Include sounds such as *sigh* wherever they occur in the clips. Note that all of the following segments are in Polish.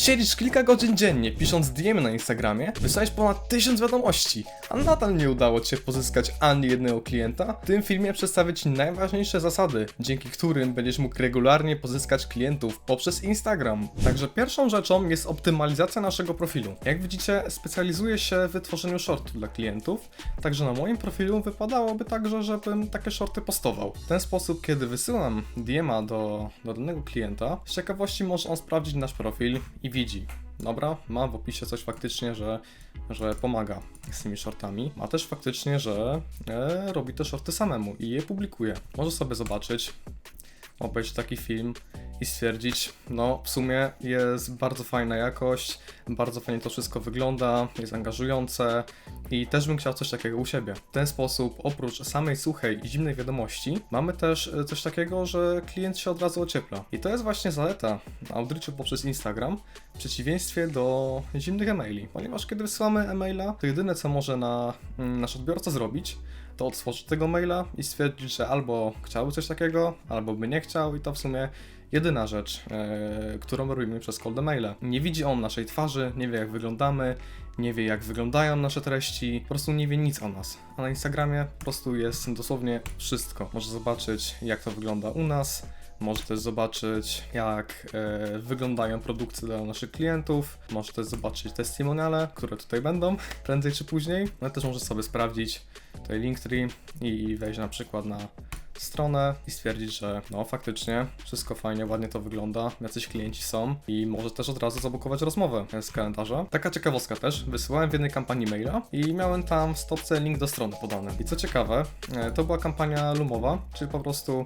Siedzisz kilka godzin dziennie, pisząc DM na Instagramie, wysłałeś ponad 1000 wiadomości, a nadal nie udało Ci się pozyskać ani jednego klienta? W tym filmie przedstawię Ci najważniejsze zasady, dzięki którym będziesz mógł regularnie pozyskać klientów poprzez Instagram. Także pierwszą rzeczą jest optymalizacja naszego profilu. Jak widzicie, specjalizuję się w tworzeniu shortów dla klientów, także na moim profilu wypadałoby także, żebym takie shorty postował. W ten sposób, kiedy wysyłam DM-a do, do danego klienta, z ciekawości może on sprawdzić nasz profil i widzi, dobra, ma w opisie coś faktycznie, że, że pomaga z tymi shortami. Ma też faktycznie, że e, robi te shorty samemu i je publikuje. Może sobie zobaczyć, obejrzeć taki film i stwierdzić, no w sumie jest bardzo fajna jakość, bardzo fajnie to wszystko wygląda, jest angażujące i też bym chciał coś takiego u siebie. W ten sposób, oprócz samej suchej i zimnej wiadomości, mamy też e, coś takiego, że klient się od razu ociepla. I to jest właśnie zaleta audytu poprzez Instagram, w przeciwieństwie do zimnych e-maili, ponieważ kiedy wysyłamy e-maila, to jedyne co może na, mm, nasz odbiorca zrobić, to otworzyć tego maila i stwierdzić, że albo chciałby coś takiego, albo by nie chciał i to w sumie jedyna rzecz, e, którą robimy przez cold maile. Nie widzi on naszej twarzy, nie wie jak wyglądamy, nie wie jak wyglądają nasze treści, po prostu nie wie nic o nas. A na Instagramie po prostu jest dosłownie wszystko. Może zobaczyć jak to wygląda u nas, może też zobaczyć, jak e, wyglądają produkty dla naszych klientów. Może też zobaczyć testimoniale, które tutaj będą *laughs* prędzej czy później. No też może sobie sprawdzić tutaj Linktree i wejść na przykład na stronę i stwierdzić, że no faktycznie wszystko fajnie, ładnie to wygląda, jacyś klienci są i może też od razu zabukować rozmowę z kalendarza. Taka ciekawostka też, wysyłałem w jednej kampanii maila i miałem tam w stopce link do strony podany. I co ciekawe, e, to była kampania lumowa, czyli po prostu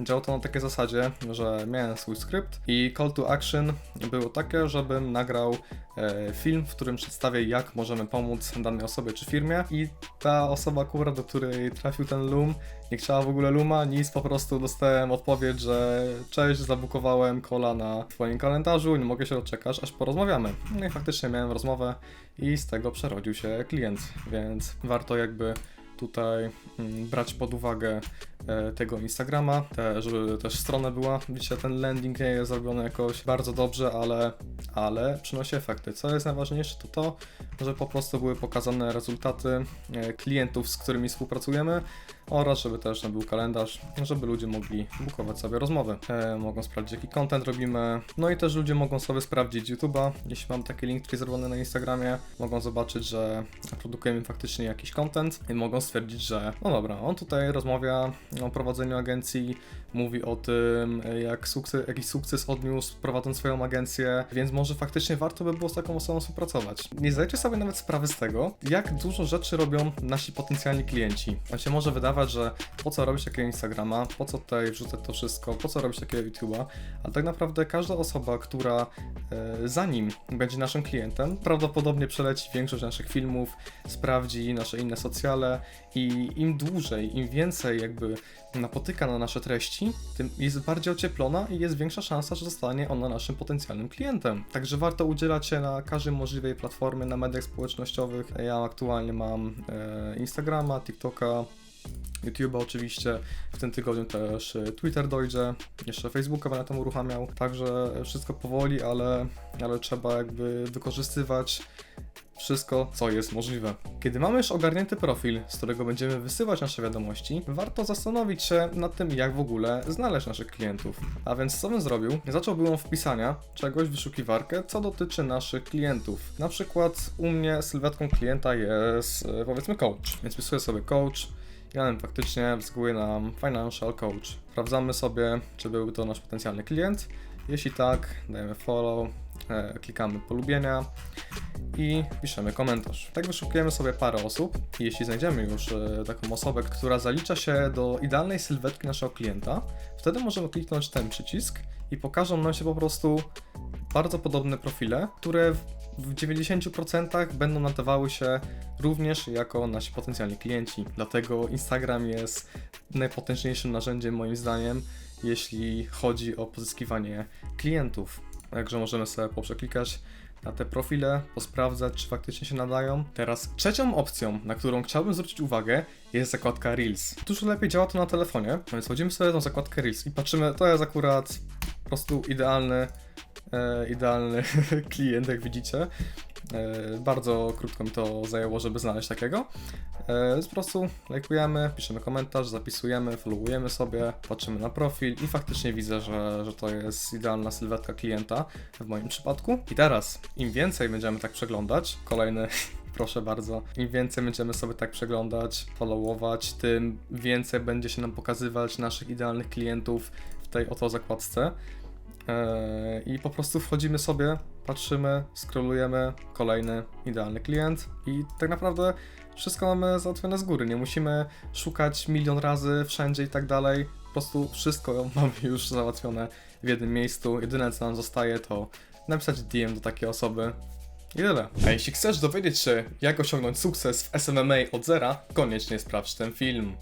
Działało to na takiej zasadzie, że miałem swój skrypt i call to action było takie, żebym nagrał e, film, w którym przedstawię, jak możemy pomóc danej osobie czy firmie. I ta osoba, akurat do której trafił ten Loom, nie chciała w ogóle Luma, nic, po prostu dostałem odpowiedź, że cześć, zabukowałem kola na twoim kalendarzu, nie mogę się doczekać, aż porozmawiamy. No i faktycznie miałem rozmowę i z tego przerodził się klient, więc warto jakby tutaj mm, brać pod uwagę e, tego Instagrama, te, żeby też strona była, widzicie, ten landing nie jest zrobiony jakoś bardzo dobrze, ale, ale przynosi efekty. Co jest najważniejsze, to to, że po prostu były pokazane rezultaty e, klientów, z którymi współpracujemy oraz żeby też był kalendarz, żeby ludzie mogli bukować sobie rozmowy. E, mogą sprawdzić, jaki content robimy, no i też ludzie mogą sobie sprawdzić YouTube'a, jeśli mam taki link, zrobiony na Instagramie, mogą zobaczyć, że produkujemy faktycznie jakiś content i mogą stwierdzić, że no dobra, on tutaj rozmawia o prowadzeniu agencji, mówi o tym, jak sukces, jakiś sukces odniósł prowadząc swoją agencję, więc może faktycznie warto by było z taką osobą współpracować. Nie zdajecie sobie nawet sprawy z tego, jak dużo rzeczy robią nasi potencjalni klienci. On się może wydawać, że po co robić takiego Instagrama, po co tutaj wrzucać to wszystko, po co robić takiego YouTube'a, ale tak naprawdę każda osoba, która e, zanim będzie naszym klientem, prawdopodobnie przeleci większość naszych filmów, sprawdzi nasze inne socjale i im dłużej, im więcej jakby napotyka na nasze treści, tym jest bardziej ocieplona i jest większa szansa, że zostanie ona naszym potencjalnym klientem. Także warto udzielać się na każdej możliwej platformie, na mediach społecznościowych. Ja aktualnie mam e, Instagrama, TikToka, YouTube'a oczywiście, w tym tygodniu też e, Twitter dojdzie, jeszcze Facebooka będę tam uruchamiał, także wszystko powoli, ale, ale trzeba jakby wykorzystywać wszystko, co jest możliwe. Kiedy mamy już ogarnięty profil, z którego będziemy wysyłać nasze wiadomości, warto zastanowić się nad tym, jak w ogóle znaleźć naszych klientów. A więc co bym zrobił? Zacząłbym od wpisania czegoś w wyszukiwarkę, co dotyczy naszych klientów. Na przykład u mnie sylwetką klienta jest e, powiedzmy coach, więc wpisuję sobie coach, on faktycznie wskazuje nam financial coach. Sprawdzamy sobie, czy byłby to nasz potencjalny klient. Jeśli tak, dajemy follow, e, klikamy polubienia i piszemy komentarz. Tak wyszukujemy sobie parę osób jeśli znajdziemy już e, taką osobę, która zalicza się do idealnej sylwetki naszego klienta, wtedy możemy kliknąć ten przycisk i pokażą nam się po prostu bardzo podobne profile, które w w 90% będą nadawały się również jako nasi potencjalni klienci. Dlatego Instagram jest najpotężniejszym narzędziem moim zdaniem, jeśli chodzi o pozyskiwanie klientów. Także możemy sobie poprzeklikać na te profile, posprawdzać, czy faktycznie się nadają. Teraz trzecią opcją, na którą chciałbym zwrócić uwagę, jest zakładka Reels. Dużo lepiej działa to na telefonie, więc wchodzimy sobie na zakładkę Reels i patrzymy, to jest akurat po prostu idealny idealny *laughs* klient, jak widzicie. E, bardzo krótko mi to zajęło, żeby znaleźć takiego. E, po prostu lajkujemy, piszemy komentarz, zapisujemy, followujemy sobie, patrzymy na profil i faktycznie widzę, że, że to jest idealna sylwetka klienta w moim przypadku. I teraz, im więcej będziemy tak przeglądać, kolejny *laughs* proszę bardzo. Im więcej będziemy sobie tak przeglądać, followować, tym więcej będzie się nam pokazywać naszych idealnych klientów w tej oto zakładce. Eee, I po prostu wchodzimy sobie, patrzymy, scrollujemy, kolejny idealny klient i tak naprawdę wszystko mamy załatwione z góry. Nie musimy szukać milion razy wszędzie i tak dalej. Po prostu wszystko *laughs* mamy już załatwione w jednym miejscu. Jedyne co nam zostaje to napisać DM do takiej osoby i tyle. A jeśli chcesz dowiedzieć się, jak osiągnąć sukces w SMMA od zera, koniecznie sprawdź ten film.